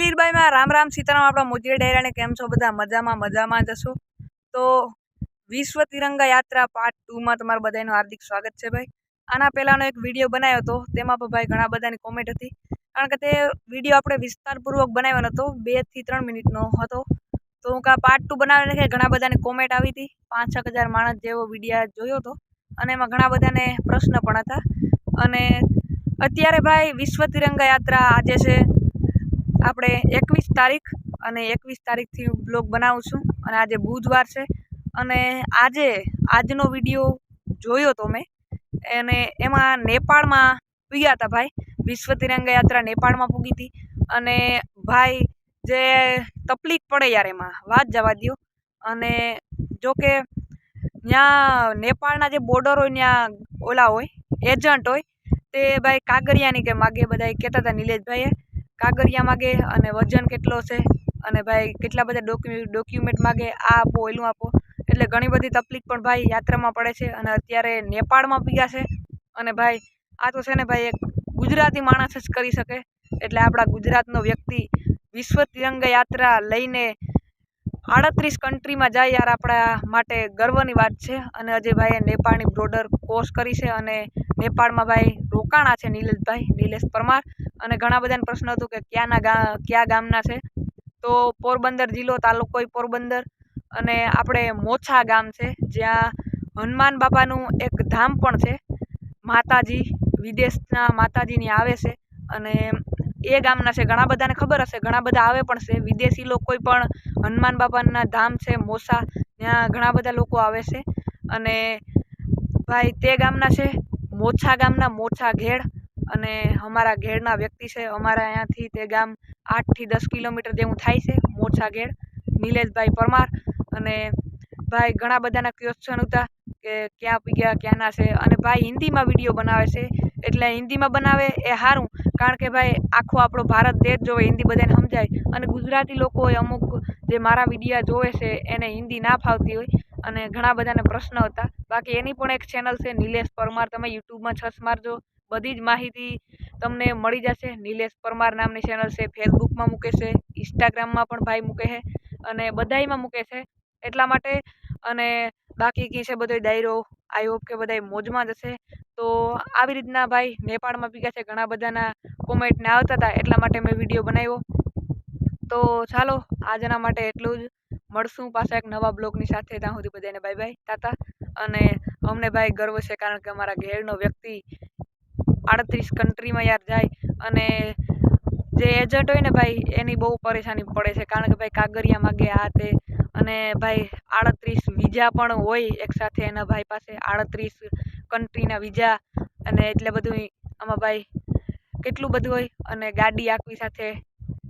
લીરબાઈમાં રામ રામ સીતારામ, આપણા મોજરી ડાયરાને કેમ છો? બધા મજામાં મજામાં જશો તો વિશ્વ તિરંગા યાત્રા પાર્ટ ટુમાં તમારું બધાનું હાર્દિક સ્વાગત છે ભાઈ. આના પહેલાંનો એક વીડિયો બનાવ્યો હતો. તેમાં પણ ભાઈ ઘણા બધાની કોમેન્ટ હતી. કારણ કે તે વીડિયો આપણે વિસ્તારપૂર્વક બનાવ્યો હતો બેથી ત્રણ મિનિટનો હતો. તો હું કાં પાર્ટ ટુ બનાવી નાખે ઘણા બધાની કોમેન્ટ આવી હતી. પાંચ છ હજાર માણસ જેવો વીડિયો જોયો હતો. અને એમાં ઘણા બધાને પ્રશ્ન પણ હતા. અને અત્યારે ભાઈ વિશ્વ તિરંગા યાત્રા આજે છે. આપણે એકવીસ તારીખ અને એકવીસ તારીખથી હું બ્લોગ બનાવું છું અને આજે બુધવાર છે અને આજે, આજનો વીડિયો જોયો તો મેં અને એમાં નેપાળમાં પૂગ્યા હતા ભાઈ. વિશ્વ તિરંગા નેપાળમાં પૂગી હતી અને ભાઈ જે તકલીફ પડે યાર એમાં, વાત જવા દ્યો. અને જોકે ત્યાં નેપાળના જે બોર્ડર હોય ત્યાં ઓલા હોય એજન્ટ હોય, તે ભાઈ કાગરિયાની કે માગે બધા કહેતા હતા નિલેશભાઈએ. કાગરિયા માગે અને વજન કેટલો છે અને ભાઈ કેટલા બધા ડોક્યુમેન્ટ માગે, આ આપો ઓલું આપો. એટલે ઘણી બધી તકલીફ પણ ભાઈ યાત્રામાં પડે છે અને અત્યારે નેપાળમાં ગયા છે અને ભાઈ આ તો છે ને ભાઈ એક ગુજરાતી માણસ જ કરી શકે. એટલે આપણા ગુજરાતનો વ્યક્તિ વિશ્વ તિરંગા યાત્રા લઈને આડત્રીસ કન્ટ્રીમાં જાય યાર આપણા માટે ગર્વની વાત છે. અને અજયભાઈએ નેપાળની બોર્ડર ક્રોસ કરી છે અને નેપાળમાં ભાઈ રોકાણા છે નિલેશભાઈ, નિલેશ પરમાર. અને ઘણા બધાને પ્રશ્ન હતો કે ક્યાંના ગા, કયા ગામના છે? તો પોરબંદર જિલ્લો તાલુકો પોરબંદર અને આપણે મોછા ગામ છે, જ્યાં હનુમાન બાપાનું એક ધામ પણ છે. માતાજી વિદેશના માતાજીની આવે છે અને એ ગામના છે. ઘણા બધાને ખબર હશે, ઘણા બધા આવે પણ છે. વિદેશી લોકો પણ હનુમાન બાપાના ધામ છે મોસા ત્યાં ઘણા બધા લોકો આવે છે. અને ભાઈ તે ગામના છે, મોછા ગામના મોછા ઘેડ. અને અમારા ઘેડના વ્યક્તિ છે, અમારા અહીંયાથી તે ગામ આઠથી દસ કિલોમીટર જેવું થાય છે મોછા ઘેડ નિલેશભાઈ પરમાર અને ભાઈ ઘણા બધાના ક્વેશ્ચન હતા કે ક્યાં પીગ્યા ક્યાંના છે અને ભાઈ હિન્દીમાં વીડિયો બનાવે છે, એટલે હિન્દીમાં બનાવે એ સારું કારણ કે ભાઈ આખો આપણો ભારત દેશ જોવે, હિન્દી બધાને સમજાય. અને ગુજરાતી લોકો અમુક જે મારા વિડીયા જોવે છે, એને હિન્દી ના ફાવતી હોય અને ઘણા બધાને પ્રશ્ન હતા. બાકી એની પણ એક ચેનલ છે, નિલેશ પરમાર. તમે યુટ્યુબમાં છસ મારજો. બધી જ માહિતી તમને મળી જશે. નિલેશ પરમાર નામની ચેનલ છે, ફેસબુકમાં મૂકે છે, ઇન્સ્ટાગ્રામમાં પણ ભાઈ મૂકે છે અને બધાયમાં મૂકે છે. એટલા માટે અને બાકી કી છે બધો ડાયરો આઈ હોપ કે બધા મોજમાં જ હશે. તો આવી રીતના ભાઈ નેપાળમાં પીગા છે ઘણા બધાના કોમેન્ટને આવતા હતા, એટલા માટે મેં વીડિયો બનાવ્યો. તો ચાલો, આજના માટે એટલું જ. મળશું પાછા એક નવા બ્લોગની સાથે. ત્યાં સુધી બધાને બાય બાય તાતા અને અમને ભાઈ ગર્વ છે કારણ કે અમારા ઘેરનો વ્યક્તિ આડત્રીસ કન્ટ્રીમાં યાર જાય અને જે એજન્ટ હોય ને ભાઈ, એની બહુ પરેશાની પડે છે. કારણ કે ભાઈ કાગરિયા માગે આ તે. અને ભાઈ આડત્રીસ વિઝા પણ હોય એકસાથે એના ભાઈ પાસે. આડત્રીસ કન્ટ્રીના વિઝા અને એટલે બધું આમાં ભાઈ કેટલું બધું હોય અને ગાડી આખવી સાથે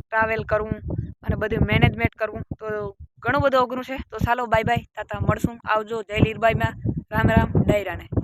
ટ્રાવેલ કરવું અને બધું મેનેજમેન્ટ કરવું. તો ઘણું બધું અઘરું છે. તો ચાલો બાય બાય તાતા મળશું. આવજો. જય લીરબાઈમાં. રામ રામ. ડાયરાને.